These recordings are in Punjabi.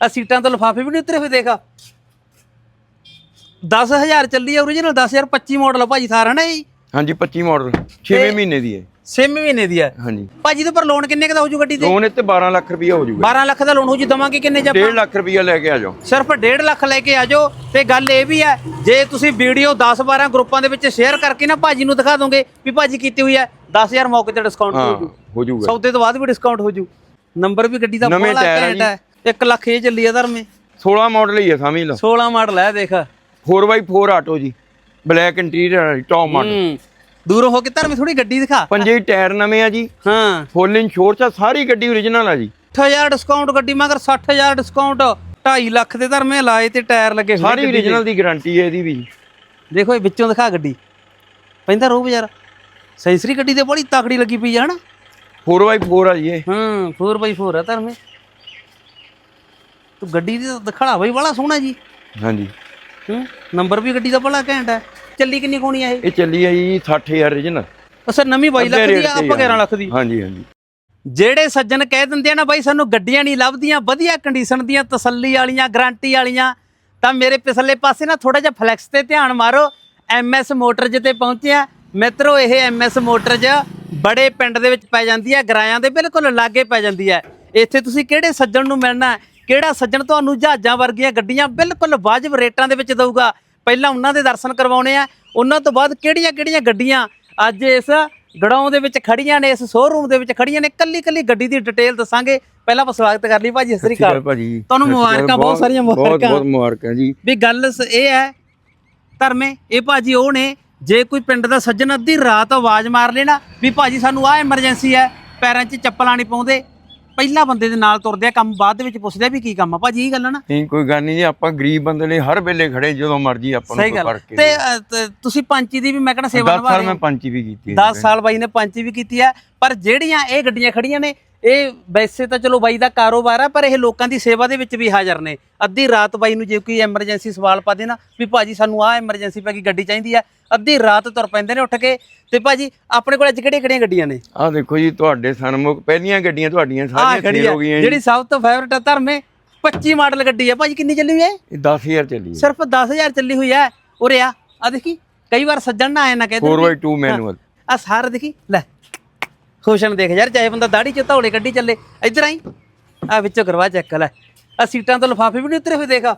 ਆ ਸੀਟਾਂ ਤੋਂ ਲਿਫਾਫੇ ਵੀ ਨਹੀਂ ਉਤਰੇ ਹੋਏ ਦੇਖਾ। 10000 ਚੱਲੀ ਆ origignal 10025 ਮਾਡਲ ਆ ਭਾਜੀ ਸਾਰਾ ਨਾ ਜੀ ਹਾਂਜੀ 25 ਮਾਡਲ 6ਵੇਂ ਮਹੀਨੇ ਦੀ ਹੈ। 6 ਮਹੀਨੇ ਦੀ ਹੈ ਹਾਂਜੀ। ਭਾਜੀ ਤੇ ਪਰ ਲੋਨ ਕਿੰਨੇ ਕੁ ਦਾ ਹੋ ਜੂ ਗੱਡੀ ਤੇ? ਲੋਨ ਇੱਥੇ 12 ਲੱਖ ਰੁਪਇਆ ਹੋ ਜਾਊਗਾ 12 ਲੱਖ ਦਾ ਲੋਨ ਹੋ ਜੂ ਦਵਾਂਗੇ ਕਿੰਨੇ ਆਪਾਂ? 1.5 ਲੱਖ ਰੁਪਇਆ ਲੈ ਕੇ ਆ ਜਾਓ। ਸਿਰਫ 1.5 ਲੱਖ ਲੈ ਕੇ ਆ ਜਾਓ। ਤੇ ਗੱਲ ਇਹ ਵੀ ਹੈ ਜੇ ਤੁਸੀਂ ਵੀਡੀਓ 10 12 ਗਰੁੱਪਾਂ ਦੇ ਵਿੱਚ ਸ਼ੇਅਰ ਕਰਕੇ ਨਾ ਭਾਜੀ ਨੂੰ ਦਿਖਾ ਦੋਗੇ ਵੀ ਭਾਜੀ ਕੀਤੀ ਹੋਈ ਹੈ 10000 ਮੌਕੇ ਤੇ ਡਿਸਕਾਊਂਟ ਹੋ ਹਾਂ ਜੂ। ਹੋ ਜਾਊਗਾ ਸੌਦੇ ਤੋਂ ਬਾਅਦ ਵੀ ਡਿਸਕਾਊਂਟ ਹੋ ਜੂ। ਨੰਬਰ ਵੀ ਗੱਡੀ ਦਾ ਆ ਘੈਂਟ ਹੈ 1 ਲੱਖ ਇਹ ਚੱਲੀ ਆ ਧਰਮੇ। 16 ਮਾਡਲ ਹੀ ਹੈ ਸਮਝ ਲਓ। 16 ਮਾਡਲ ਹੈ ਦੇਖ। 4x4 ਆਟੋ ਜੀ। ਬਲੈਕ ਇੰਟੀਰੀਅਰ ਟੌਪ ਮਾਡਲ ਹੂੰ। ਦੂਰੋਂ ਹੋ ਕੇ ਧਰਮੇ ਥੋੜੀ ਗੱਡੀ ਦਿਖਾ। ਪੰਜੇ ਟਾਇਰ ਨਵੇਂ ਆ ਜੀ। ਹਾਂ। ਫੁੱਲ ਇੰਸ਼ੋਰ ਚ ਸਾਰੀ ਗੱਡੀ ਓਰੀਜਨਲ ਆ ਜੀ। 8000 ਡਿਸਕਾਊਂਟ ਗੱਡੀ ਮਗਰ 60000 ਡਿਸਕਾਊਂਟ 2.5 ਲੱਖ ਦੇ ਧਰਮੇ ਲਾਏ ਤੇ ਟਾਇਰ ਲੱਗੇ ਹੋਏ ਸਾਰੀ ਗੱਡੀ ਦੇ। ਓਰੀਜਨਲ ਦੀ ਗਾਰੰਟੀ ਹੈ ਇਹਦੀ ਵੀ ਦੇਖੋ ਇਹ ਵਿੱਚੋਂ ਦਿਖਾ ਗੱਡੀ। ਪੈਂਦਾ ਰੋਬ ਯਾਰ ਸੈਂਸਰੀ ਗੱਡੀ ਤੇ ਬੜੀ ਤਕੜੀ ਲੱਗੀ ਪਈ ਆ ਹਨਾ? 4x4 ਆ ਜੀ ਇਹ। ਹਾਂ 4x4 ਆ ਧਰਮੇ। ਤੂੰ ਗੱਡੀ ਦੀ ਤਾਂ ਦਿਖਾੜਾ ਬਈ ਬੜਾ ਸੋਹਣਾ ਜੀ। ਹਾਂਜੀ। ਹੂੰ? ਨੰਬਰ ਵੀ ਗੱਡੀ ਦਾ ਬੜਾ ਘੈਂਟ ਹੈ। ਚੱਲੀ ਕਿੰਨੀ ਕੋਣੀ ਆ ਇਹ? ਇਹ ਚੱਲੀ ਆ ਜੀ 60000 ਓਰੀਜਨਲ ਅਸਰ ਨਵੀਂ 22 ਲੱਖ ਦੀ ਆ ਆਪਾਂ 11 ਲੱਖ ਦੀ। ਹਾਂਜੀ ਹਾਂਜੀ। ਜਿਹੜੇ ਸੱਜਣ ਕਹਿ ਦਿੰਦੇ ਆ ਨਾ ਬਾਈ ਸਾਨੂੰ ਗੱਡੀਆਂ ਨਹੀਂ ਲੱਭਦੀਆਂ ਵਧੀਆ ਕੰਡੀਸ਼ਨ ਦੀਆਂ ਤਸੱਲੀ ਵਾਲੀਆਂ ਗਾਰੰਟੀ ਵਾਲੀਆਂ ਤਾਂ ਮੇਰੇ ਪਿਛਲੇ ਪਾਸੇ ਨਾ ਥੋੜਾ ਜਿਹਾ ਫਲੈਕਸ ਤੇ ਧਿਆਨ ਮਾਰੋ। ਐਮਐਸ ਮੋਟਰਜ ਤੇ ਪਹੁੰਚਿਆ ਮਿੱਤਰੋ ਇਹ ਐਮਐਸ ਮੋਟਰਜ ਬੜੇ ਪਿੰਡ ਦੇ ਵਿੱਚ ਪੈ ਜਾਂਦੀ ਹੈ ਗਰਾਇਆਂ ਦੇ ਬਿਲਕੁਲ ਲਾਗੇ ਪੈ ਜਾਂਦੀ ਹੈ ਇੱਥੇ ਤੁਸੀਂ ਕਿਹੜੇ ਸੱਜਣ ਨੂੰ ਮਿਲਣਾ? ਹੈ? ਕਿਹੜਾ ਸੱਜਣ ਤੁਹਾਨੂੰ ਜਹਾਜ਼ਾਂ ਵਰਗੀਆਂ ਗੱਡੀਆਂ ਬਿਲਕੁਲ ਵਾਜਬ ਰੇਟਾਂ ਦੇ ਵਿੱਚ ਦਊਗਾ? ਪਹਿਲਾਂ ਉਹਨਾਂ ਦੇ ਦਰਸ਼ਨ ਕਰਵਾਉਣੇ ਆ। ਉਹਨਾਂ ਤੋਂ ਬਾਅਦ ਕਿਹੜੀਆਂ-ਕਿਹੜੀਆਂ ਗੱਡੀਆਂ ਅੱਜ ਇਸ ਗੜਾਉਂ ਦੇ ਵਿੱਚ ਖੜੀਆਂ ਨੇ ਇਸ ਸ਼ੋਰੂਮ ਦੇ ਵਿੱਚ ਖੜੀਆਂ ਨੇ? ਕੱਲੀ ਕੱਲੀ ਗੱਡੀ ਦੀ ਡਿਟੇਲ ਦੱਸਾਂਗੇ। ਪਹਿਲਾਂ ਆਪਾਂ ਸਵਾਗਤ ਕਰ ਲਈ ਭਾਜੀ ਸ੍ਰੀ ਅਕਾਲ। ਭਾਜੀ। ਤੁਹਾਨੂੰ ਮੁਬਾਰਕਾਂ, ਬਹੁਤ ਸਾਰੀਆਂ ਬਹੁਤ ਮੁਬਾਰਕਾਂ। ਬਹੁਤ ਮੁਬਾਰਕਾਂ ਜੀ। ਵੀ ਗੱਲ ਇਹ ਹੈ ਧਰਮੇ ਇਹ ਭਾਜੀ ਉਹ ਨੇ ਜੇ ਕੋਈ ਪਿੰਡ ਦਾ ਸੱਜਣ ਅੱਧੀ ਰਾਤ ਆਵਾਜ਼ ਮਾਰ ਲੈਣਾ ਵੀ ਭਾਜੀ ਸਾਨੂੰ ਆਹ ਐਮਰਜੈਂਸੀ ਹੈ ਪੈਰਾਂ 'ਚ ਚੱਪਲਾਂ ਨਹੀਂ ਪਾਉਂਦੇ ਪਹਿਲਾ ਬੰਦੇ ਦੇ ਨਾਲ ਤੁਰਦੇ ਆ ਕੰਮ ਬਾਅਦ ਦੇ ਵਿੱਚ ਪੁੱਛਦੇ ਆ ਵੀ ਕੀ ਕੰਮ ਆ। ਭਾਜੀ ਇਹ ਗੱਲ ਆ ਨਾ। ਨਹੀਂ ਕੋਈ ਗੱਲ ਨਹੀਂ ਜੀ ਆਪਾਂ ਗਰੀਬ ਬੰਦੇ ਲਈ ਹਰ ਵੇਲੇ ਖੜੇ ਜਦੋਂ ਮਰਜ਼ੀ ਆਪਾਂ ਨੂੰ ਸਹੀ ਕੋਈ ਗੱਲ ਫ਼ਰਕ ਤੇ ਅ, ਤੇ ਤੁਸੀਂ ਪੰਚੀ ਦੀ ਵੀ ਮੈਂ ਕਹਿੰਦਾ ਸੇਵਾ 10 ਨਿਭਾ ਸਾਲ ਰਹੇ ਮੈਂ ਹੋ। ਪੰਚੀ ਵੀ ਕੀਤੀ ਹੈ 10 ਸਾਲ ਬਾਈ ਨੇ ਪੰਚੀ ਵੀ ਕੀਤੀ ਹੈ ਪਰ ਜਿਹੜੀਆਂ ਇਹ ਗੱਡੀਆਂ ਖੜੀਆਂ ਨੇ ਇਹ ਵੈਸੇ ਤਾਂ ਚਲੋ ਬਾਈ ਦਾ ਕਾਰੋਬਾਰ ਆ ਪਰ ਇਹ ਲੋਕਾਂ ਦੀ ਸੇਵਾ ਦੇ ਵਿੱਚ ਵੀ ਹਾਜ਼ਰ ਨੇ। ਅੱਧੀ ਰਾਤ ਬਾਈ ਨੂੰ ਜੇ ਕੋਈ ਐਮਰਜੈਂਸੀ ਸਵਾਲ ਪਾ ਦੇ ਨਾ ਵੀ ਭਾਜੀ ਸਾਨੂੰ ਆਹ ਐਮਰਜੈਂਸੀ ਪੈ ਗਈ ਗੱਡੀ ਚਾਹੀਦੀ ਆ ਅੱਧੀ ਰਾਤ ਤੁਰ ਪੈਂਦੇ ਨੇ ਉੱਠ ਕੇ ਤੇ ਭਾਜੀ ਆਪਣੇ ਕੋਲ ਅੱਜ ਕਿਹੜੀਆਂ ਕਿਹੜੀਆਂ ਗੱਡੀਆਂ ਨੇ? ਆਹ ਦੇਖੋ ਜੀ ਤੁਹਾਡੇ ਸਨਮੁਖ ਪਹਿਲੀਆਂ ਗੱਡੀਆਂ ਤੁਹਾਡੀਆਂ ਸਾਰੀਆਂ ਆ ਹੋ ਗਈਆਂ ਜਿਹੜੀ ਸਭ ਤੋਂ ਫੇਵਰਟ ਆ ਧਰਮੇ 25 ਮਾਡਲ ਗੱਡੀ ਆ। ਭਾਜੀ ਕਿੰਨੀ ਚੱਲੀ ਹੋਈ ਹੈ ਇਹ 10000 ਚੱਲੀ ਹੈ। ਸਿਰਫ 10000 ਚੱਲੀ ਹੋਈ ਹੈ ਉਰੇ ਆ ਆ ਦੇਖੀ ਕਈ ਵਾਰ ਸੱਜਣ ਨਾ ਆਏ ਨਾ ਕਹਿੰਦੇ 4x2 ਮੈਨੂਅਲ ਆ ਸਾਰ ਦੇਖੀ ਲੈ। ਖੁਸ਼ਨ ਦੇਖ ਯਾਰ ਚਾਹੇ ਬੰਦਾ ਦਾੜੀ ਚ ਧੌਲੇ ਕੱਢੀ ਚੱਲੇ। ਇੱਧਰ ਆਈ। ਆ ਵਿੱਚੋਂ ਕਰਵਾ ਚੈੱਕ ਲੈ। ਆ ਸੀਟਾਂ ਤੋਂ ਲਿਫਾਫੇ ਵੀ ਨਹੀਂ ਉਤਰੇ ਹੋਏ ਦੇਖਾ।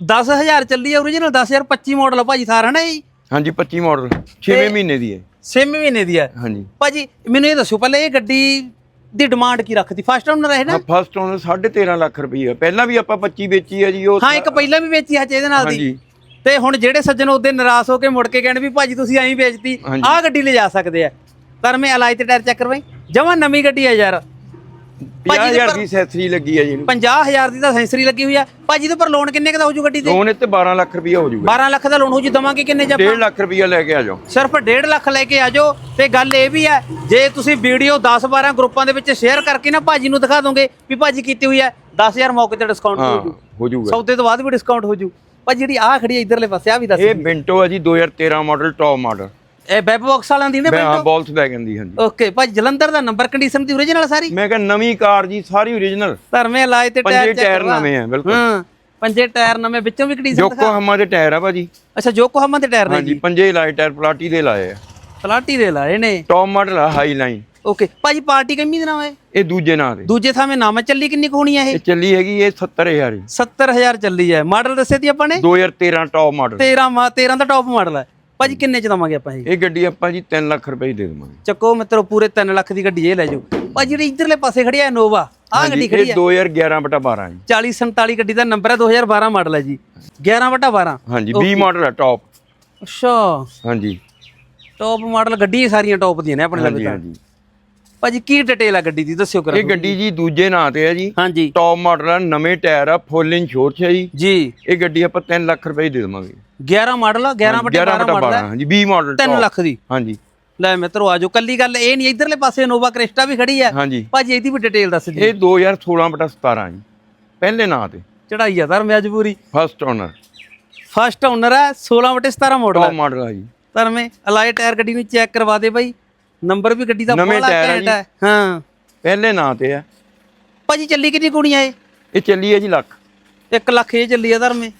10000 ਚੱਲੀ ਆ origignal 10025 ਮਾਡਲ ਆ ਭਾਜੀ ਸਾਰਾ ਨਾ ਜੀ ਹਾਂਜੀ 25 ਮਾਡਲ 6ਵੇਂ ਮਹੀਨੇ ਦੀ ਹੈ। 6 ਮਹੀਨੇ ਦੀ ਹੈ ਹਾਂਜੀ। ਭਾਜੀ ਮੈਨੂੰ ਇਹ ਦੱਸੋ ਪਹਿਲਾਂ ਇਹ ਗੱਡੀ ਦੀ ਡਿਮਾਂਡ ਕੀ ਰੱਖਦੀ ਫਸਟ ਓਨਰ ਹੈ ਨਾ? ਹਾਂ ਫਸਟ ਉਹਨੂੰ 13.5 ਲੱਖ ਰੁਪਈਆ ਪਹਿਲਾਂ ਵੀ ਆਪਾਂ 25 ਵੇਚੀ ਹੈ ਜੀ ਉਹ ਹਾਂ ਇੱਕ ਪਹਿਲਾਂ ਵੀ ਵੇਚੀ ਹੈ ਇਹਦੇ ਨਾਲ ਦੀ। ਹਾਂਜੀ। ਤੇ ਹੁਣ ਜਿਹੜੇ ਸੱਜਣ ਉਹਦੇ ਨਿਰਾਸ਼ ਹੋ ਕੇ ਮੁੜ ਕੇ ਕਹਿਣ ਵੀ ਭਾਜੀ ਤੁਸੀਂ ਐਂ ਵੇਚਤੀ। ਆਹ ਗੱਡੀ ਲੈ ਜਾ ਸਕਦੇ ਆ। ਪਰ ਮੈਂ ਅਲਾਈ ਤੇ ਟਾਇਰ ਚੈੱਕ ਕਰਵਾਈ? ਜਮਾ ਨਵੀਂ ਗੱਡੀ ਆ ਯਾਰ। ਭਾਜੀ ਦੇ 50000 ਪਰ- ਦੀ ਸੈਸਰੀ ਲੱਗੀ ਹੈ ਜੀ ਇਹਨੂੰ। 50000 ਦੀ ਤਾਂ ਸੈਂਸਰੀ ਲੱਗੀ ਹੋਈ ਆ। ਭਾਜੀ ਦੇ ਪਰ ਲੋਨ ਕਿੰਨੇ ਦਾ ਹੋ ਜੂ ਗੱਡੀ ਤੇ? ਲੋਨ ਇੱਥੇ 12 ਲੱਖ ਰੁਪਈਆ ਹੋ ਜਾਊਗਾ 12 ਲੱਖ ਦਾ ਲੋਨ ਹੋ ਜੂ ਦਵਾਂਗੇ ਕਿੰਨੇ ਚ 1.5 ਆਪਾਂ ਲੱਖ ਰੁਪਈਆ ਲੈ ਕੇ ਆ ਜਾਓ। ਸਿਰਫ 1.5 ਲੱਖ ਲੈ ਕੇ ਆ ਜਾਓ। ਤੇ ਗੱਲ ਇਹ ਵੀ ਹੈ ਜੇ ਤੁਸੀਂ ਵੀਡੀਓ 10 12 ਗਰੁੱਪਾਂ ਦੇ ਵਿੱਚ ਸ਼ੇਅਰ ਕਰਕੇ ਨਾ ਭਾਜੀ ਨੂੰ ਦਿਖਾ ਦੋਗੇ ਵੀ ਭਾਜੀ ਕੀਤੀ ਹੋਈ ਹੈ 10000 ਮੌਕੇ ਤੇ ਡਿਸਕਾਊਂਟ ਹੋ ਜੂ। ਹੋ ਜਾਊਗਾ। ਸੌਦੇ ਤੋਂ ਬਾਅਦ ਵੀ ਡਿਸਕਾਊਂਟ ਹੋ ਜੂ ਭਾਜੀ ਜਿਹੜੀ ਆਹ ਖੜੀ ਇਧਰਲੇ ਪਾਸੇ ਆ ਵੀ ਦੱਸ ਇਹ ਬਿੰਟੋ ਹੈ ਜੀ 2013 ਮਾਡਲ ਟੌਪ ਮਾਡਲ ਇਹ ਵੈਬ ਬਾਕਸ ਵਾਲਿਆਂ ਦੀ ਨੇ ਮੈਂ ਹਾਂ ਬੋਲਸ ਵੈਗਨ ਦੀ ਹਾਂਜੀ। ਓਕੇ ਭਾਜੀ ਜਲੰਧਰ ਦਾ ਨੰਬਰ ਕੰਡੀਸ਼ਨ ਦੀ origignal ਸਾਰੀ? ਮੈਂ ਕਿਹਾ ਨਵੀਂ ਕਾਰ ਜੀ ਸਾਰੀ ਓਰੀਜਨਲ ਧਰਮੇ ਲਾਏ ਤੇ ਟਾਇਰ check ਟਾਇਰ। ਨਵੇਂ ਆ ਬਿਲਕੁਲ। ਹਾਂ ਪੰਜੇ ਟਾਇਰ ਨਵੇਂ ਵਿੱਚੋਂ ਵੀ ਕੰਡੀਸ਼ਨ ਦਿਖਾ। ਜੋਕੋ ਹਮਾ ਦੇ ਟਾਇਰ ਆ ਭਾਜੀ। ਅੱਛਾ ਜੋਕੋਹਾਮਾ ਦੇ ਟਾਇਰ ਨੇ ਹਾਂਜੀ ਪੰਜੇ ਲਾਏ ਟਾਇਰ ਪਲਾਟੀ ਦੇ ਲਾਏ ਆ। ਪਲਾਟੀ ਦੇ ਲਾਏ ਨੇ। ਟੌਪ ਮਾਡਲ ਆ ਹਾਈ ਲਾਈਨ ਓਕੇ ਭਾਜੀ ਪਾਰਟੀ ਕਿੰਨੀ ਦੇ ਨਾਮ ਹੈ? ਇਹ ਦੂਜੇ ਨਾਂ ਤੇ ਦੂਜੇ ਥਾਂ ਮੇ ਨਾਮ ਚੱਲੀ ਕਿੰਨੀ ਹੋਣੀ ਹੈ ਇਹ? ਚੱਲੀ ਹੈਗੀ ਇਹ 70000 ਜੀ। 70000 ਚੱਲੀ ਹੈ। ਮਾਡਲ ਦੱਸੇ ਤੀ ਆਪਾਂ ਨੇ? 2013 ਟੌਪ ਮਾਡਲ 13 ਮਾ 13 ਦਾ ਟੌਪ ਮਾਡਲ ਹੈ। ਭਾਜੀ ਕਿੰਨੇ ਚ ਦਵਾਂਗੇ ਆਪਾਂ ਇਹ? ਇਹ ਗੱਡੀ ਆਪਾਂ ਜੀ 3 ਲੱਖ ਰੁਪਏ ਦੀ ਦੇ ਦੇਵਾਂਗੇ। ਚੱਕੋ ਮਿੱਤਰੋ ਪੂਰੇ 3 ਲੱਖ ਦੀ ਗੱਡੀ ਇਹ ਲੈ ਜਾਓ। ਭਾਜੀ ਜਿਹੜੀ ਇਧਰਲੇ ਪਾਸੇ ਖੜੀ ਹੈ ਇਨੋਵਾ ਆਹ ਗੱਡੀ ਖੜੀ ਇਹ ਹੈ 2011 ਬਟਾ 12 ਜੀ। 40 47 ਗੱਡੀ ਦਾ ਨੰਬਰ ਹੈ 2012 ਮਾਡਲ ਹੈ ਜੀ। 11 ਵਟਾ 12 ਹਾਂਜੀ 20 ਮਾਡਲ ਆ ਟੌਪ ਅੱਛਾ। ਹਾਂਜੀ। ਟੌਪ ਮਾਡਲ ਗੱਡੀ ਸਾਰੀਆਂ ਟੌਪ ਦੀਆਂ ਨੇ ਆਪਣੇ ਹਾਂਜੀ ਲਵੇ ਤਾਂ। ਹਾਂਜੀ। ਭਾਜੀ ਕੀ ਡਿਟੇਲ ਆ ਗੱਡੀ ਦੀ ਦੱਸਿਓ ਕਰੋ। ਇਹ ਗੱਡੀ ਜੀ ਦੂਜੇ ਨਾਂ ਤੇ ਹੈ ਜੀ। ਹਾਂਜੀ। ਟੌਪ ਮਾਡਲ ਆ ਨਵੇਂ ਟਾਇਰ ਆ ਫੁੱਲ ਇੰਸ਼ੋਰ ਚ ਹੈ ਜੀ। ਜੀ। ਇਹ ਗੱਡੀ ਆਪਾਂ 3 ਲੱਖ ਰੁਪਏ ਦੇ ਦੇਵਾਂਗੇ। 11 ਮਾਡਲ 11 ਵਟਾ 12 ਬਟਾ ਮਾਡਲ 12 ਹੈ ਹਾਂਜੀ 20 ਮਾਡਲ 3 ਲੱਖ ਦੀ। ਹਾਂਜੀ। ਲੈ ਮਿੱਤਰੋ ਆਜੋ ਕੱਲੀ ਗੱਲ ਇਹ ਨਹੀਂ ਇਧਰਲੇ ਪਾਸੇ ਨੋਵਾ ਕ੍ਰਿਸਟਾ ਵੀ ਖੜੀ ਹੈ ਹਾਂਜੀ। ਭਾਜੀ ਇਹਦੀ ਵੀ ਡਿਟੇਲ ਦੱਸ ਜੀ ਇਹ 2016 ਬਟਾ 17 ਜੀ। ਪਹਿਲੇ ਨਾਂ ਤੇ। ਚੜਾਈ ਆ ਧਰਮੇ ਅੱਜ ਪੂਰੀ। ਫਸਟ ਓਨਰ ਫਸਟ ਓਨਰ ਹੈ 16 ਵਟੇ 17 ਮਾਡਲ ਹੈ ਮਾਡਲ ਆ ਜੀ। ਧਰਮੇ ਅਲਾਈ ਟਾਇਰ ਗੱਡੀ ਨੂੰ ਚੈੱਕ ਕਰਵਾ ਦੇ ਬਾਈ। ਨੰਬਰ ਵੀ ਗੱਡੀ ਦਾ ਆ ਘੈਂਟ ਜੀ। ਹੈ ਹਾਂ। ਪਹਿਲੇ ਨਾਂ ਤੇ ਆ। ਭਾਜੀ ਚੱਲੀ ਕਿੰਨੀ ਕੁੜੀਆਂ ਇਹ? ਇਹ ਚੱਲੀ ਹੈ ਜੀ ਲੱਖ। 1 ਲੱਖ ਇਹ ਚੱਲੀ ਆ ਧਰਮੇ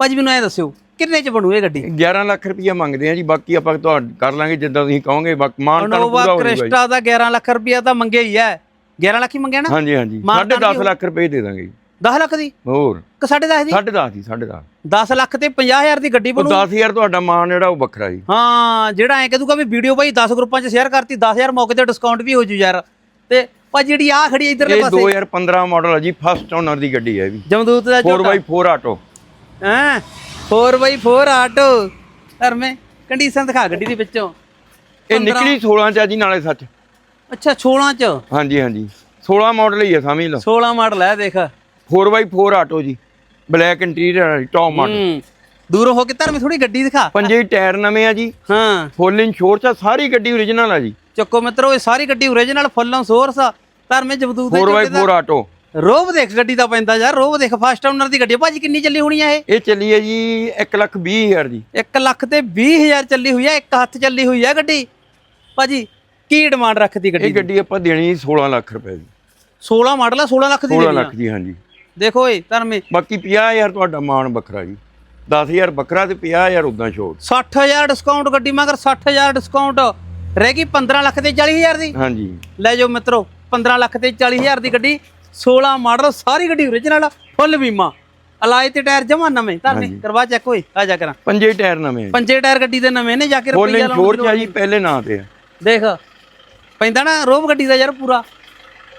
ਭਾਜੀ ਮੈਨੂੰ ਐ ਦੱਸਿਓ ਕਿੰਨੇ ਚ ਬਣੂ ਇਹ ਗੱਡੀ? 11 ਲੱਖ ਰੁਪਈਆ ਮੰਗਦੇ ਆ ਜੀ ਬਾਕੀ ਆਪਾਂ ਤੁਹਾਡਾ ਕਰ ਲਾਂਗੇ ਜਿੱਦਾਂ ਤੁਸੀਂ ਕਹੋਗੇ ਮਾਨ ਤਾਂ ਨੋਵਾ ਪੂਰਾ ਹੋ ਜਾਊਗਾ ਜੀ ਕ੍ਰਿਸਟਾ ਦਾ 11 ਲੱਖ ਰੁਪਇਆ ਤਾਂ ਮੰਗਿਆ ਹੀ ਹੈ। 11 ਲੱਖ ਹੀ ਮੰਗਿਆ ਨਾ? ਹਾਂਜੀ ਹਾਂਜੀ। ਮਾਨ ਸਾਢੇ ਤਾਨ 10 ਲੱਖ ਰੁਪਏ ਦੇ ਦਾਂਗੇ ਜੀ। 10 ਲੱਖ ਦੀ? ਹੋਰ। ਕਿ 10.5 ਦੀ? ਸਾਢੇ 10 ਦੀ ਸਾਢੇ 10 10 ਲੱਖ ਤੇ 50000 ਦੀ ਗੱਡੀ ਉਹ ਬਣੂ। 10000 ਤੁਹਾਡਾ ਮਾਨ ਜਿਹੜਾ ਉਹ ਵੱਖਰਾ ਜੀ। ਹਾਂ ਜਿਹੜਾ ਐ ਕਹਦੂਗਾ ਵੀ ਵੀਡੀਓ ਭਾਈ 10 ਗਰੁੱਪਾਂ 'ਚ ਸ਼ੇਅਰ ਕਰਤੀ 10000 ਮੌਕੇ ਤੇ ਡਿਸਕਾਊਂਟ ਵੀ ਹੋ ਜੂ ਯਾਰ। ਤੇ ਭਾਜੀ ਜਿਹੜੀ ਆ ਖੜੀ ਇਧਰਲੇ ਇਹ ਪਾਸੇ। 2015 ਮਾਡਲ ਹੈ ਜੀ ਫਸਟ ਓਨਰ ਦੀ ਗੱਡੀ ਹੈ ਇਹ ਵੀ। ਜਮਦੂਤ ਦਾ ਝੋਟਾ। 4x4 ਆਟੋ ਹੈਂ? 4x4 auto. ਧਰਮੇ ਕੰਡੀਸ਼ਨ ਦਿਖਾ ਗੱਡੀ ਦੇ ਵਿੱਚੋਂ। ਇਹ ਨਿਕਲੀ 16 ਚ ਆ ਜੀ ਨਾਲੇ ਸੱਚ। ਅੱਛਾ 16 'ਚ? ਹਾਂਜੀ ਹਾਂਜੀ। 16 ਮਾਡਲ ਹੀ ਹੈ ਸਮਝ ਲਓ। 16 ਮਾਡਲ ਹੈ ਦੇਖ। 4x4 ਆਟੋ ਜੀ। ਬਲੈਕ ਇੰਟੀਰੀਅਰ ਟੌਪ ਮਾਡਲ ਦੂਰੋਂ ਹੋ ਕੇ ਧਰਮੇ ਥੋੜੀ ਗੱਡੀ ਦਿਖਾ। ਪੰਜੇ ਟਾਇਰ ਨਵੇਂ ਆ ਜੀ। ਹਾਂ। ਫੁੱਲ ਇੰਸ਼ੋਰ ਚ ਸਾਰੀ ਗੱਡੀ ਓਰੀਜਨਲ ਆ ਜੀ। ਚੱਕੋ ਮਿੱਤਰੋ ਇਹ ਸਾਰੀ ਗੱਡੀ ਓਰੀਜਨਲ ਫੁੱਲੋਂ ਸੋਰਸ ਆ। ਧਰਮੇ ਜਮਦੂਤ ਦੇ ਝੋਟੇ 4x4 ਦਾ ਆਟੋ। ਰੋਬ ਦੇਖ ਗੱਡੀ ਦਾ ਪੈਂਦਾ ਯਾਰ ਰੋਬ ਦੇਖ ਫਸਟ ਓਨਰ ਦੀ ਗੱਡੀ। ਭਾਜੀ ਕਿੰਨੀ ਚੱਲੀ ਹੋਣੀ ਆ ਇਹ? ਇਹ ਚੱਲੀ ਹੈ ਜੀ 1 ਲੱਖ 20 ਹਜ਼ਾਰ ਜੀ। 1 ਲੱਖ ਤੇ 20000 ਚੱਲੀ ਹੋਈ ਆ ਇੱਕ ਹੱਥ ਚੱਲੀ ਹੋਈ ਆ ਗੱਡੀ। ਭਾਜੀ ਕੀ ਡਿਮਾਂਡ ਰੱਖਦੀ ਗੱਡੀ ਇਹ ਗੱਡੀ ਆਪਾਂ ਦੇਣੀ 16 ਲੱਖ ਰੁਪਏ ਦੀ। 16 ਮਾਡਲ ਆ 16 ਲੱਖ ਦੀ 16 ਦੇਣੀ ਆ? ਲੱਖ ਦੀ ਹਾਂਜੀ। ਦੇਖੋ ਏ ਧਰਮੇ। ਬਾਕੀ 50000 ਤੁਹਾਡਾ ਮਾਨ ਵੱਖਰਾ ਜੀ। 10000 ਵੱਖਰਾ ਤੇ 50000 ਉਦਾਂ ਛੋਟ। 60000 ਡਿਸਕਾਊਂਟ ਗੱਡੀ ਮਗਰ 60000 ਡਿਸਕਾਊਂਟ ਰਹਿ ਗਈ 15 ਲੱਖ ਤੇ 40000 ਦੀ। ਹਾਂਜੀ। ਲੈ ਜਾਓ ਮਿੱਤਰੋ 15 ਲੱਖ ਤੇ 40000 ਦੀ ਗੱਡੀ। 16 ਮਾਡਲ ਸਾਰੀ ਗੱਡੀ ਓਰੀਜਨਲ ਫੁੱਲ ਬੀਮਾ। ਅਲਾਈ ਤੇ ਟਾਇਰ ਜਮਾ ਨਵੇਂ ਧਰਨੇ ਕਰਵਾ ਚੈੱਕ ਹੋਏ ਆ ਜਾ ਕਰਾਂ। ਪੰਜੇ ਟਾਇਰ ਨਵੇਂ ਆ। ਪੰਜੇ ਟਾਇਰ ਗੱਡੀ ਦੇ ਨਵੇਂ ਨੇ ਜਾ ਕੇ ਰੁਪਈਆ ਲਾਉਣ ਚ ਆ ਜੀ ਪਹਿਲੇ ਨਾਂ ਤੇ ਆ। ਦੇਖ ਪੈਂਦਾ ਨਾ ਰੋਬ ਗੱਡੀ ਦਾ ਯਾਰ ਪੂਰਾ।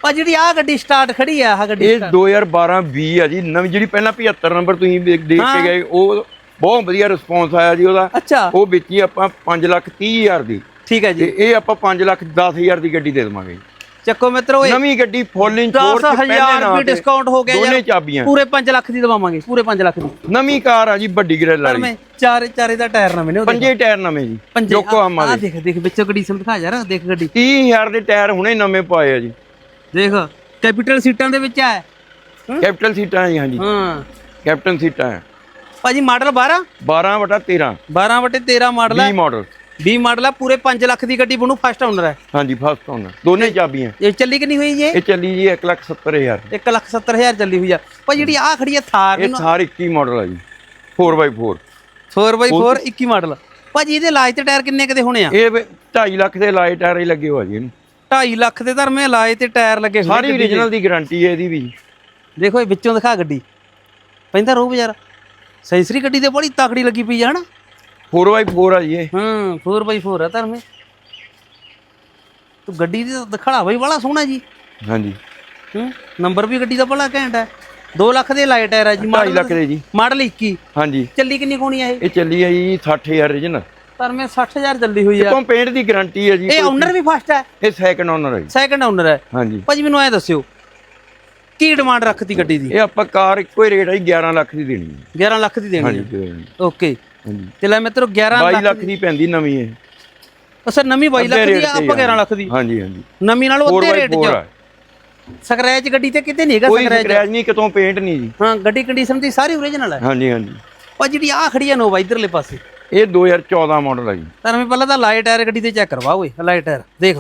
ਆ ਜਿਹੜੀ ਆ ਗੱਡੀ ਸਟਾਰਟ ਖੜੀ ਆ ਆਹ ਗੱਡੀ ਇਹ 2012 20 ਆ ਜੀ ਨਵੀਂ ਜਿਹੜੀ ਪਹਿਲਾਂ 75 ਨੰਬਰ ਤੁਸੀਂ ਦੇਖ ਦੇਖ ਕੇ ਗਏ ਉਹ ਬਹੁਤ ਵਧੀਆ ਰਿਸਪੌਂਸ ਆਇਆ ਜੀ ਉਹਦਾ। ਅੱਛਾ। ਉਹ ਵੇਚੀ ਆਪਾਂ 5 ਲੱਖ 30 ਹਜ਼ਾਰ ਦੀ। ਠੀਕ ਹੈ ਜੀ। ਤੇ ਇਹ ਆਪਾਂ 5 ਲੱਖ 10 ਹਜ਼ਾਰ ਦੀ ਗੱਡੀ ਦੇ ਦੇਵਾਂਗੇ ਚੱਕੋ ਮਿੱਤਰੋ ਇਹ ਨਵੀਂ ਗੱਡੀ ਫੁੱਲ ਇੰਸ਼ੋਰ ਚ ਪਹਿਲੇ 10000 ਨਾਂ ਰੁਪਏ ਤੇ ਡਿਸਕਾਊਂਟ ਹੋ ਗਿਆ ਦੋਨੇ ਚਾਬੀਆਂ। ਪੂਰੇ 5 ਲੱਖ ਦੀ ਦਵਾਵਾਂਗੇ ਪੂਰੇ 5 ਲੱਖ ਦੀ। ਨਵੀਂ ਕਾਰ ਆ ਜੀ ਵੱਡੀ ਗ੍ਰਿਲ ਵਾਲੀ। ਚਾਰੇ ਚਾਰੇ ਦਾ ਟਾਇਰ ਨਵੇਂ ਨੇ ਪੰਜੇ ਟਾਇਰ ਨਵੇਂ ਜੀ ਪੰਜੇ ਯੋਕੋਹਾਮਾ ਆ ਦੇ। ਦੇਖ ਦੇਖ ਵਿੱਚੋਂ ਕੰਡੀਸ਼ਨ ਦਿਖਾ ਯਾਰ ਦੇਖ ਗੱਡੀ। 30000 ਦੇ ਟਾਇਰ ਹੁਣੇ ਨਵੇਂ ਪਾਏ ਆ ਜੀ। ਦੇਖ ਕੈਪੀਟਲ ਸੀਟਾਂ ਦੇ ਵਿੱਚ ਆ ਕੈਪਟਨ ਸੀਟਾਂ ਜੀ ਹਾਂਜੀ। ਹਾਂ। ਕੈਪਟਨ ਸੀਟਾਂ ਹੈ। ਭਾਜੀ ਮਾਡਲ 12 12 ਵਟਾ 13 12 ਵਟੇ 13 ਮਾਡਲ ਹੈ। 20 ਮਾਡਲ 20 ਮਾਡਲ ਹੈ ਪੂਰੇ 5 ਲੱਖ ਦੀ ਗੱਡੀ ਬਣੂ ਫਸਟ ਓਨਰ ਹੈ। ਹਾਂਜੀ ਫਸਟ ਓਨਰ ਦੋਨੇ ਚਾਬੀਆਂ। ਇਹ ਚੱਲੀ ਕਿੰਨੀ ਹੋਈ ਜੀ? ਇਹ ਚੱਲੀ ਜੀ 170000 1 ਲੱਖ 70 ਹਜ਼ਾਰ ਚੱਲੀ ਹੋਈ ਆ। ਭਾਈ ਜਿਹੜੀ ਆ ਖੜੀ ਹੈ ਥਾਰ ਇਹ ਥਾਰ 21 ਮਾਡਲ ਆ ਜੀ। 4x4 4x4 21 model. ਭਾਜੀ ਇਹਦੇ ਲਾਜ ਤੇ ਟਾਇਰ ਕਿੰਨੇ ਕਦੇ ਹੋਣੇ ਆ? ਇਹ 2.5 ਲੱਖ ਦੇ ਲਾਈਟ ਟਾਇਰ ਹੀ ਲੱਗੇ ਹੋਆ ਜੀ ਇਹਨੂੰ। 2.5 ਲੱਖ ਦੇ ਧਰਮੇ ਲਾਜ ਤੇ ਟਾਇਰ ਲੱਗੇ ਹੋਏ ਸਾਰੀ ਓਰੀਜਨਲ ਦੀ। ਗਾਰੰਟੀ ਹੈ ਇਹਦੀ ਵੀ ਦੇਖੋ ਇਹ ਵਿੱਚੋਂ ਦਿਖਾ ਗੱਡੀ। ਪੈਂਦਾ ਰੋਬ ਯਾਰ ਸੈਂਸਰੀ ਗੱਡੀ ਤੇ ਬੜੀ ਤਾਕੜੀ ਲੱਗੀ ਪਈ ਆ ਹਨਾ? 4x4 ਆ ਜੀ ਇਹ। ਹਾਂ 4x4 ਆ ਧਰਮੇ ਤੂੰ ਗੱਡੀ ਦੀ ਤਾਂ ਦਿਖਾੜਾ ਬਈ ਬੜਾ ਸੋਹਣਾ ਜੀ। ਹਾਂਜੀ। ਹੂੰ ਨੰਬਰ ਵੀ ਗੱਡੀ ਦਾ ਬੜਾ ਘੈਂਟ ਹੈ 2 ਲੱਖ ਦੇ ਲਾਈਟ ਆ ਜੀ 2.5 ਲੱਖ ਦੇ ਜੀ। ਮਾਡਲ 21 ਹਾਂਜੀ। ਚੱਲੀ ਕਿੰਨੀ ਕੋਣੀ ਆ ਇਹ? ਇਹ ਚੱਲੀ ਹੈ ਜੀ 60000 ਓਰੀਜਨਲ ਧਰਮੇ 60000 ਚੱਲੀ ਹੋਈ ਆ। ਕੰਪੇਂਟ ਦੀ ਗਾਰੰਟੀ ਹੈ ਜੀ ਇਹ ਓਨਰ ਵੀ। ਫਸਟ ਹੈ ਇਹ ਸੈਕੰਡ ਓਨਰ ਹੈ ਜੀ। ਸੈਕੰਡ ਓਨਰ ਹੈ ਹਾਂਜੀ। ਭਾਜੀ ਮੈਨੂੰ ਐ ਦੱਸਿਓ ਕੀ ਡਿਮਾਂਡ ਰੱਖਤੀ ਗੱਡੀ ਦੀ? ਇਹ ਆਪਾਂ ਕਾਰ ਇੱਕੋ ਹੀ ਰੇਟ ਹੈ ਜੀ 11 ਲੱਖ ਦੀ ਦੇਣੀ ਹੈ 11 ਲੱਖ ਦੀ ਦੇਣੀ ਹਾਂਜੀ ਹੈ ਓਕੇ ਤੇ ਲੈ ਮਿੱਤਰੋ 11 22 ਲੱਖ ਦੀ ਪੈਂਦੀ ਨਵੀਂ ਇਹ। ਅਸਰ ਨਵੀਂ 22 ਲੱਖ ਦੀ ਆਪਾਂ 11 ਲੱਖ ਦੀ। ਹਾਂਜੀ ਹਾਂਜੀ। ਨਵੀਂ ਨਾਲੋਂ ਅੱਧੇ ਰੇਟ 4x4 'ਚ। ਸਕ੍ਰੈਚ ਗੱਡੀ ਤੇ ਕਿਤੇ ਨਹੀਂ ਹੈਗਾ ਕੋਈ ਸਕ੍ਰੈਚ। ਸਕ੍ਰੈਚ ਨਹੀਂ ਕਿਤੋਂ ਪੇਂਟ ਨਹੀਂ ਜੀ। ਹਾਂ ਗੱਡੀ ਕੰਡੀਸ਼ਨ ਦੀ ਸਾਰੀ ਓਰੀਜਨਲ ਹੈ। ਹਾਂਜੀ ਹਾਂਜੀ। ਪਰ ਜਿਹੜੀ ਆ ਖੜੀ ਆ ਨੋਵਾ ਇਧਰਲੇ ਪਾਸੇ। ਇਹ 2014 ਮਾਡਲ ਹੈ ਜੀ। ਤਾਂ ਮੈਂ ਪਹਿਲਾਂ ਤਾਂ ਲਾਈਟ ਟਾਇਰ ਗੱਡੀ ਤੇ ਚੈੱਕ ਕਰਵਾ ਓਏ ਲਾਈਟ ਟਾਇਰ ਦੇਖ।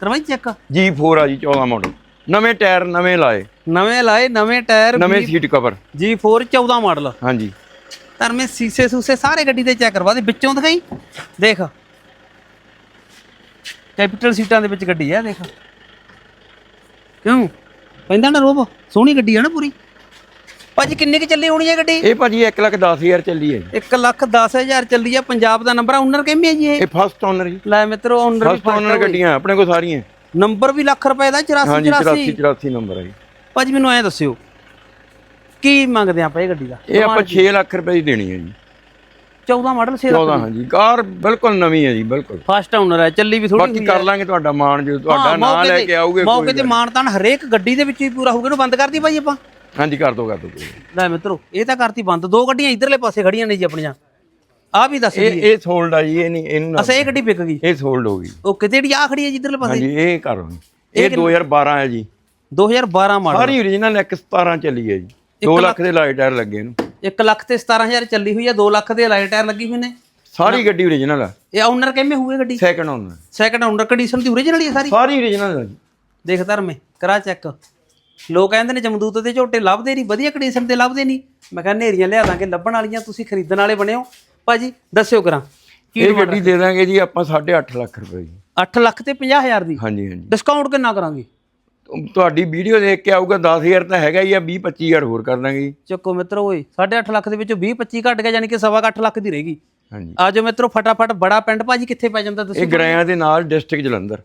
ਕਰਵਾਈ ਚੈੱਕ G4 ਆ ਜੀ 14 ਮਾਡਲ ਨਵੇਂ ਟਾਇਰ ਨਵੇਂ ਲਾਏ। ਨਵੇਂ ਲਾਏ ਨਵੇਂ ਟਾਇਰ ਨਵੇਂ ਸੀਟ ਕਵਰ G4 14 ਮਾਡਲ ਹਾਂਜੀ। ਤਾਂ ਮੈਂ ਸੀਸੇ ਸੂਸੇ ਸਾਰੇ ਗੱਡੀ ਦੇ ਚੈੱਕ ਕਰਵਾ ਦੇ ਵਿੱਚੋਂ ਦਿਖਾਈ? ਦੇਖ। ਕੈਪੀਟਲ ਸੀਟਾਂ ਦੇ ਵਿੱਚ ਗੱਡੀ ਆ ਦੇਖ। ਕਿਉਂ? ਪੈਂਦਾ ਨਾ ਰੋਬ ਸੋਹਣੀ ਗੱਡੀ ਆ ਨਾ ਪੂਰੀ। ਭਾਜੀ ਕਿੰਨੇ ਕਿ ਚੱਲੀ ਹੋਣੀ ਹੈ ਗੱਡੀ? ਇਹ ਭਾਜੀ 1 ਲੱਖ 10000 ਚੱਲੀ ਹੈ ਜੀ। 1 ਲੱਖ 10000 ਚੱਲੀ ਆ ਪੰਜਾਬ ਦਾ ਨੰਬਰ ਓਨਰ ਕਿੰਨੇ ਜੀ ਇਹ? ਇਹ ਫਸਟ ਓਨਰ ਜੀ। ਲੈ ਮਿੱਤਰੋ ਓਨਰ ਵੀ ਫਸਟ ਓਨਰ ਗੱਡੀਆਂ ਆਪਣੇ ਕੋਲ ਸਾਰੀਆਂ। ਨੰਬਰ ਵੀ ਲੱਖ ਰੁਪਏ ਦਾ 84 ਹਾਂਜੀ 84 84 84 ਨੰਬਰ ਹੈ ਜੀ। ਭਾਜੀ ਮੈਨੂੰ ਐ ਦੱਸਿਓ ਕੀ ਮੰਗਦੇ ਆਪਾਂ ਇਹ ਗੱਡੀ ਦਾ? ਇਹ ਆਪਾਂ 6 ਲੱਖ ਰੁਪਏ ਦੀ ਦੇਣੀ ਹੈ ਜੀ। 14 ਮਾਡਲ 6 14 ਹਾਂਜੀ। ਕਾਰ ਬਿਲਕੁਲ ਨਵੀਂ ਹੈ ਜੀ ਬਿਲਕੁਲ। ਫਸਟ ਓਨਰ ਹੈ ਚੱਲੀ ਵੀ ਥੋੜੀ ਬਾਕੀ ਕਰ ਲਾਂਗੇ ਤੁਹਾਡਾ ਮਾਣ ਜੇ ਤੁਹਾਡਾ ਨਾਂ ਲੈ ਕੇ ਆਉਗੇ ਮੌਕੇ ਤੇ ਮਾਨਤਾਨ ਹਰੇਕ ਗੱਡੀ ਦੇ ਵਿੱਚ ਹੀ ਪੂਰਾ ਹੋਊਗਾ ਇਹਨੂੰ ਬੰਦ ਕਰਦੀ ਭਾਈ ਆਪਾਂ। ਹਾਂਜੀ ਕਰ ਦੋ ਕਰ ਦੋ ਲੈ ਮਿੱਤਰੋ ਇਹ ਤਾਂ ਕਰਤੀ ਬੰਦ। ਦੋ ਗੱਡੀਆਂ ਇਧਰਲੇ ਪਾਸੇ ਖੜੀਆਂ ਨੇ ਜੀ ਆਪਣੀਆਂ। ਆ ਵੀ ਦੱਸ ਇਹ ਇਹ ਸੋਲਡ ਆ ਜੀ ਇਹ ਨਹੀਂ ਇਹਨੂੰ ਅਸਾਂ ਇਹ ਗੱਡੀ ਵਿਕ ਗਈ। ਇਹ ਸੋਲਡ ਹੋ ਗਈ। ਓਕੇ ਤੇ ਜਿਹੜੀ ਆ ਖੜੀ ਹੈ ਜੀ ਇਧਰਲੇ ਪਾਸੇ? ਹਾਂਜੀ ਇਹ ਕਰੋ ਇਹ 2012 ਹੈ ਜੀ। 2012 ਮਾਡਲ। ਸਾਰੀ ਓਰੀਜਨਲ 117 ਚੱਲੀ ਹੈ ਜੀ। 2 ਲੱਖ ਦੇ ਲਾਈਟ ਟਾਇਰ ਲੱਗੇ ਇਹਨੂੰ। 1 ਲੱਖ ਤੇ 17000 ਚੱਲੀ ਹੋਈ ਹੈ 2 ਲੱਖ ਦੇ ਲਾਈਟ ਟਾਇਰ ਲੱਗੀ ਹੋਈ ਨੇ। ਸਾਰੀ ਗੱਡੀ ਓਰੀਜਨਲ ਆ। ਇਹ ਓਨਰ ਕਿੰਨੇ ਹੋਏ ਗੱਡੀ? Second owner second owner condition ਦੀ ਓਰੀਜਨਲ ਹੀ ਸਾਰੀ? ਸਾਰੀ ਓਰੀਜਨਲ ਆ ਜੀ। ਦੇਖ ਧਰਮੇ ਕਰਾ ਚੈੱਕ ਲੋਕ ਕਹਿੰਦੇ ਨੇ ਜਮਦੂਤ ਦੇ ਝੋਟੇ ਲੱਭਦੇ ਨਹੀਂ ਵਧੀਆ ਕੰਡੀਸ਼ਨ ਦੇ ਲੱਭਦੇ ਨਹੀਂ। ਮੈਂ ਕਿਹਾ ਨੇਰੀਆਂ ਲਿਆ ਦਾਂਗੇ ਲੱਭਣ ਵਾਲੀਆਂ ਤੁਸੀਂ ਖਰੀਦਣ ਵਾਲੇ ਬਣਿਓ। ਭਾਜੀ ਦੱਸਿਓ ਕਰਾਂ। ਇਹ ਗੱਡੀ ਦੇ ਦਾਂਗੇ ਜੀ ਆਪਾਂ 8.5 ਲੱਖ ਰੁਪਏ ਦੀ। 8 ਲੱਖ ਤੇ 50000 ਦੀ। ਹਾਂਜੀ ਹਾਂਜੀ। ਡਿਸਕਾਊਂਟ ਕਿੰਨਾ ਕਰਾਂਗੇ? ਤੁਹਾਡੀ ਵੀਡੀਓ ਦੇਖ ਕੇ ਆਊਗਾ 10000 ਤਾਂ ਹੈਗਾ ਹੀ ਆ 20 25000 ਹੋਰ ਕਰ ਦਾਂਗੇ ਜੀ। ਚੱਕੋ ਮਿੱਤਰੋ ਓਏ 8.5 ਲੱਖ ਦੇ ਵਿੱਚੋਂ 20 25 ਘਟ ਗਿਆ ਯਾਨੀ ਕਿ ਸਵਾ ਕੁ ਅੱਠ ਲੱਖ ਦੀ ਰਹਿ ਗਈ। ਹਾਂਜੀ। ਆਜੋ ਮਿੱਤਰੋ ਫਟਾਫਟ ਬੜਾ ਪਿੰਡ ਭਾਜੀ ਕਿੱਥੇ ਪੈ ਜਾਂਦਾ ਇਹ ਤੁਸੀਂ? ਗਰਾਇਆਂ ਦੇ ਨਾਲ ਡਿਸਟ੍ਰਿਕਟ ਜਲੰਧਰ।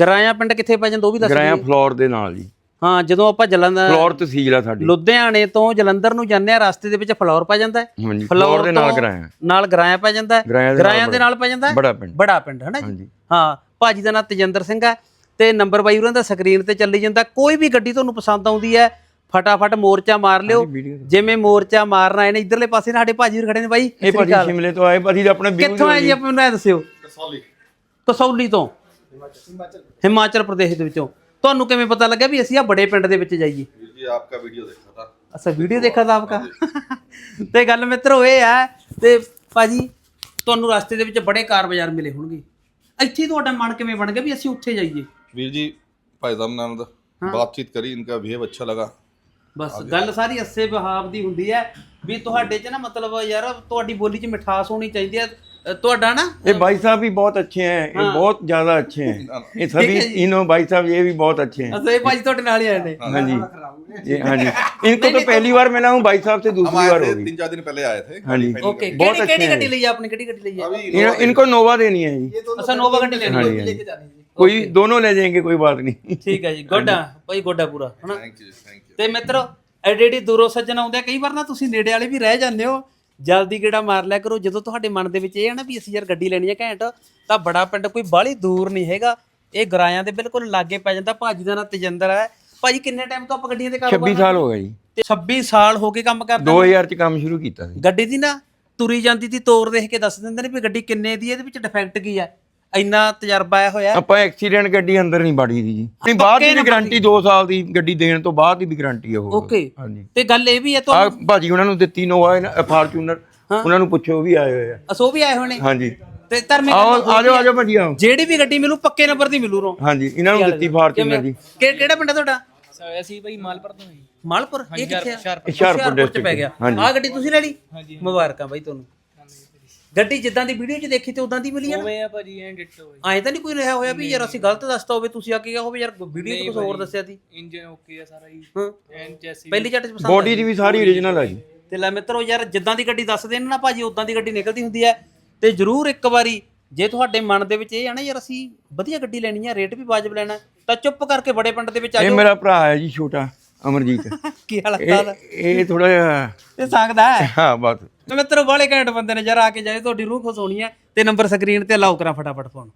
ਗਰਾਇਆ ਪਿੰਡ ਕਿੱਥੇ ਪੈ ਜਾਂਦਾ ਉਹ ਵੀ ਦੱਸ ਗਰਾਇਆਂ ਫਲੋਰ ਦੇ ਨਾਲ ਜੀ। ਹਾਂ ਜਦੋਂ ਆਪਾਂ ਜਲੰਧਰ ਫਲੋਰ ਤਹਿਸੀਲ ਆ ਸਾਡੀ। ਲੁਧਿਆਣੇ ਤੋਂ ਜਲੰਧਰ ਨੂੰ ਜਾਂਦੇ ਆ ਰਸਤੇ ਦੇ ਵਿੱਚ ਫਲੌਰ ਪੈ ਜਾਂਦਾ ਹੈ। ਫਲੋਰ ਦੇ ਨਾਲ ਗਰਾਇਆਂ। ਨਾਲ ਗਰਾਇਆ ਪੈ ਜਾਂਦਾ ਹੈ। ਗਰਾਇਆਂ ਦੇ ਨਾਲ ਪੈ ਜਾਂਦਾ ਬੜਾ ਪਿੰਡ। ਬੜਾ ਪਿੰਡ ਹੈ ਨਾ ਜੀ? ਹਾਂ ਭਾਜੀ ਦਾ ਨਾਮ ਤੇਜਿੰਦਰ ਸਿੰਘ ਹੈ। ਤੇ ਨੰਬਰ ਬਾਈ ਉਹਨਾਂ ਦਾ ਸਕਰੀਨ ਤੇ ਚੱਲੀ ਜਾਂਦਾ। ਕੋਈ ਵੀ ਗੱਡੀ ਤੁਹਾਨੂੰ ਪਸੰਦ ਆਉਂਦੀ ਹੈ ਫਟਾਫਟ ਮੋਰਚਾ ਮਾਰ ਲਿਓ। ਜਿਵੇਂ ਮੋਰਚਾ ਮਾਰਨਾ ਇਹਨੇ ਇਧਰਲੇ ਪਾਸੇ ਸਾਡੇ ਭਾਜੀ ਖੜੇ ਨੇ ਬਾਈ। ਇਹ ਭਾਜੀ ਸ਼ਿਮਲੇ ਤੋਂ ਆਏ ਭਾਜੀ ਆਪਣੇ ਕਿੱਥੋਂ ਆਏ ਜੀ? ਆਪਾਂ ਨੂੰ ਦੱਸਿਓ। ਕਸੌਲੀ। ਤੋਂ? ਹਿਮਾਚਲ। ਪ੍ਰਦੇਸ਼ ਦੇ ਵਿੱਚੋਂ। ਤੁਹਾਨੂੰ ਕਿਵੇਂ ਪਤਾ ਲੱਗਿਆ ਵੀ ਅਸੀਂ ਆ ਬੜੇ ਪਿੰਡ ਦੇ ਵਿੱਚ ਜਾਈਏ? ਜੀ ਆਪਕਾ ਵੀਡੀਓ ਦੇਖਾ ਤਾਂ ਅੱਛਾ ਵੀਡੀਓ ਦੇਖਾ ਤਾਂ ਆਪਕਾ? ਤੇ ਗੱਲ ਮਿੱਤਰੋ ਇਹ ਹੈ ਤੇ ਭਾਜੀ ਤੁਹਾਨੂੰ ਰਸਤੇ ਦੇ ਵਿੱਚ ਬੜੇ ਕਾਰ ਬਾਜ਼ਾਰ ਮਿਲੇ ਹੋਣਗੇ। ਇੱਥੇ ਤੁਹਾਡਾ ਮਨ ਕਿਵੇਂ ਬਣ ਗਿਆ ਵੀ ਅਸੀਂ ਉੱਥੇ ਜਾਈਏ? वीर जी भाईजाम नाम बातचीत करी इनका बिहेव अच्छा लगा ਬਸ ਗੱਲ ਸਾਰੀ ਅੱਸੇ ਬਹਾਵ ਦੀ ਹੁੰਦੀ ਹੈ ਵੀ ਤੁਹਾਡੇ 'ਚ ਨਾ ਮਤਲਬ ਯਾਰ ਤੁਹਾਡੀ ਬੋਲੀ 'ਚ ਮਿਠਾਸ ਹੋਣੀ ਚਾਹੀਦੀ ਹੈ ਅ, ਤੁਹਾਡਾ ਨਾ ये भाई साहब भी बहुत अच्छे हैं ये बहुत ज्यादा अच्छे हैं ये सभी इनो भाई साहब ये भी बहुत अच्छे हैं ਅਸੇ ਭਾਜੀ ਤੁਹਾਡੇ ਨਾਲ ਹੀ ਆਏ ਨੇ हाँ जी ये हाँ जी इनको तो पहली बार मिला हूँ भाई साहब से हम दूसरी आए बार थे होगी तीन चार दिन पहले आए थे हाँ जी ਓਕੇ बहुत ਕਿਹੜੀ अच्छे ਕਿਹੜੀ हैं ਗੱਡੀ ਲਈ ਆ ਆਪਣੀ ਕਿਹੜੀ ਗੱਡੀ ਲਈ ਆ अभी इन- इनको नोवा देनी है जी ਅਸਾਂ ਨੋਵਾ ਗੱਡੀ ਲੈਣੀ हाँ ਹੈ ਕੋਈ ਦੋਨੋਂ ਲੈ ਜਾਏਗੇ ਕੋਈ ਬਾਤ ਨਹੀਂ। ਠੀਕ ਹੈ ਜੀ ਗੋਡਾ ਭਾਈ ਗੋਡਾ ਪੂਰਾ ਹਨਾ? ਤੇ ਮਿੱਤਰੋ ਐਡੇਡੀ ਦੂਰੋਂ ਸੱਜਣ ਆਉਂਦੇ ਕਈ ਵਾਰ ਨਾ ਤੁਸੀਂ ਨੇੜੇ ਵਾਲੇ ਵੀ ਰਹਿ ਜਾਂਦੇ ਹੋ। ਜਲਦੀ ਗੇੜਾ ਮਾਰ ਲਿਆ ਕਰੋ ਜਦੋਂ ਤੁਹਾਡੇ ਮਨ ਦੇ ਵਿੱਚ ਇਹ ਆ ਨਾ ਵੀ ਅਸੀਂ ਯਾਰ ਗੱਡੀ ਲੈਣੀ ਹੈ ਘੈਂਟ ਤਾਂ ਬੜਾ ਪਿੰਡ ਕੋਈ ਬਾਹਲੀ ਦੂਰ ਨਹੀਂ ਹੈਗਾ। ਇਹ ਗਰਾਇਆਂ ਦੇ ਬਿਲਕੁਲ ਲਾਗੇ ਪੈ ਜਾਂਦਾ ਭਾਜੀ ਦਾ ਨਾਂ ਤਜਿੰਦਰ ਹੈ। ਭਾਜੀ ਕਿੰਨੇ ਟਾਈਮ ਤੋਂ ਆਪਾਂ ਗੱਡੀਆਂ ਦੇ ਕਾਰੋਬਾਰ 26 ਸਾਲ ਹੋ ਗਏ ਜੀ। ਤੇ 26 ਸਾਲ ਹੋ ਕੇ ਕੰਮ ਕਰਦੇ 2000 ਚ ਕੰਮ ਸ਼ੁਰੂ ਕੀਤਾ ਸੀ। ਗੱਡੀ ਦੀ ਨਾ ਤੁਰੀ ਜਾਂਦੀ ਦੀ ਤੋਰ ਦੇਖ ਕੇ ਦੱਸ ਦਿੰਦੇ ਨੇ ਵੀ ਗੱਡੀ ਕਿੰਨੇ ਦੀ ਹੈ ਇਹਦੇ ਵਿੱਚ ਡਿਫੈਕਟ ਕੀ ਹੈ। ਇੰਨਾ ਤਜਰਬਾ ਆਇਆ ਹੋਇਆ ਆਪਾਂ ਐਕਸੀਡੈਂਟ ਗੱਡੀ ਅੰਦਰ ਨਹੀਂ ਬਾੜੀ ਦੀ ਜੀ। ਨਹੀਂ ਬਾਅਦ ਦੀ ਵੀ ਗਾਰੰਟੀ 2 ਸਾਲ ਦੀ ਗੱਡੀ ਦੇਣ ਤੋਂ ਬਾਅਦ ਦੀ ਵੀ ਗਾਰੰਟੀ ਹੈ ਉਹ। ਓਕੇ ਹਾਂਜੀ। ਤੇ ਗੱਲ ਇਹ ਵੀ ਹੈ ਆ ਤੁਹਾਨੂੰ ਭਾਜੀ ਉਹਨਾਂ ਨੂੰ ਦਿੱਤੀ ਨੋਵਾ ਫਾਰਚੂਨਰ ਉਹਨਾਂ ਨੂੰ ਪੁੱਛੋ ਉਹ ਵੀ ਆਏ ਹੋਏ ਆ। ਅਸੋ ਵੀ ਆਏ ਨੇ ਹਾਂਜੀ। ਤੇ ਧਰਮੇ ਆਓ ਆ ਜਾਓ ਆ ਜਾਓ ਭਾਜੀ ਆਓ। ਜਿਹੜੀ ਵੀ ਗੱਡੀ ਮਿਲੂ ਪੱਕੇ ਨੰਬਰ ਦੀ ਮਿਲੂ ਰੋ। ਹਾਂਜੀ ਇਹਨਾਂ ਨੂੰ ਦਿੱਤੀ ਫਾਰਚੂਨਰ ਜੀ। ਕਿ ਕਿਹੜਾ ਪਿੰਡ ਹੈ ਤੁਹਾਡਾ? ਅਸੀਂ ਬਈ ਮਾਲਪੁਰ ਤੋਂ ਜੀ ਮਾਲਪੁਰ? ਇਹ ਕਿੱਥੇ ਆ? ਹੁਸ਼ਿਆਰਪੁਰ। ਚ ਪੈ ਗਿਆ। ਆਹ ਗੱਡੀ ਤੁਸੀਂ ਲੈ ਲਈ? ਮੁਬਾਰਕਾਂ ਬਾਈ ਤੁਹਾਨੂੰ। ਗੱਡੀ ਜਿੱਦਾਂ ਦੀ ਵੀਡੀਓ 'ਚ ਦੇਖੀ ਤੇ ਉਦਾਂ ਦੀ ਮਿਲੀ ਆ ਨਾ? ਉਵੇਂ ਆ ਭਾਜੀ ਐਂ ਡਿੱਟੋ ਐਂ ਤਾਂ ਨਹੀਂ ਕੋਈ ਰਿਹਾ ਹੋਇਆ ਵੀ ਯਾਰ ਅਸੀਂ ਗਲਤ ਦੱਸਤਾ ਹੋਵੇ ਤੁਸੀਂ ਆ ਕੇ ਕਿਹਾ ਹੋਵੇ ਯਾਰ ਵੀਡੀਓ 'ਚ ਕੁਝ ਹੋਰ ਦੱਸਿਆ ਸੀ। ਇੰਜਨ ਓਕੇ ਆ ਸਾਰਾ ਜੀ। ਹਾਂ। ਐਨ ਜੈਸੀ ਪਹਿਲੀ ਝੱਟ 'ਚ ਪਸੰਦ ਬੋਡੀ ਦੀ ਵੀ ਸਾਰੀ ਓਰੀਜਨਲ ਆ ਜੀ। ਤੇ ਲੈ ਮਿੱਤਰੋ ਯਾਰ ਜਿੱਦਾਂ ਦੀ ਗੱਡੀ ਦੱਸਦੇ ਨੇ ਨਾ ਭਾਜੀ ਉਦਾਂ ਦੀ ਗੱਡੀ ਨਿਕਲਦੀ ਹੁੰਦੀ ਹੈ ਤੇ ਜਰੂਰ ਇੱਕ ਵਾਰੀ ਜੇ ਤੁਹਾਡੇ ਮਨ ਦੇ ਵਿੱਚ ਇਹ ਆ ਨਾ ਯਾਰ ਅਸੀਂ ਵਧੀਆ ਗੱਡੀ ਲੈਣੀ ਆ ਰੇਟ ਵੀ ਵਾਜਬ ਲੈਣਾ ਤਾਂ ਚੁੱਪ ਕਰਕੇ ਬੜੇ ਪਿੰਡ ਦੇ ਵਿੱਚ ਆ ਇਹ ਜਾਓ। ਮੇਰਾ ਭਰਾ ਹੈ ਜੀ ਛੋਟਾ। ਅਮਰਜੀਤ। ਕੀ ਹਾਲ ਇਹ ਹੈ ਇਹ ਥੋੜਾ ਜਿਹਾ ਤੇ ਸੰਗਦਾ ਹੈ? ਹਾਂ ਬਸ। ਤੇ ਮਿੱਤਰੋ ਬਾਲੇ ਘੈਂਟ ਬੰਦੇ ਨੇ ਜਰਾ ਆ ਕੇ ਜਾਏ ਤੁਹਾਡੀ ਰੂਹ ਖੁਸ਼ ਹੋਣੀ ਹੈ ਤੇ ਨੰਬਰ ਸਕਰੀਨ ਤੇ ਲਾਓ ਕਰਾਂ ਫਟਾਫਟ ਫੋਨ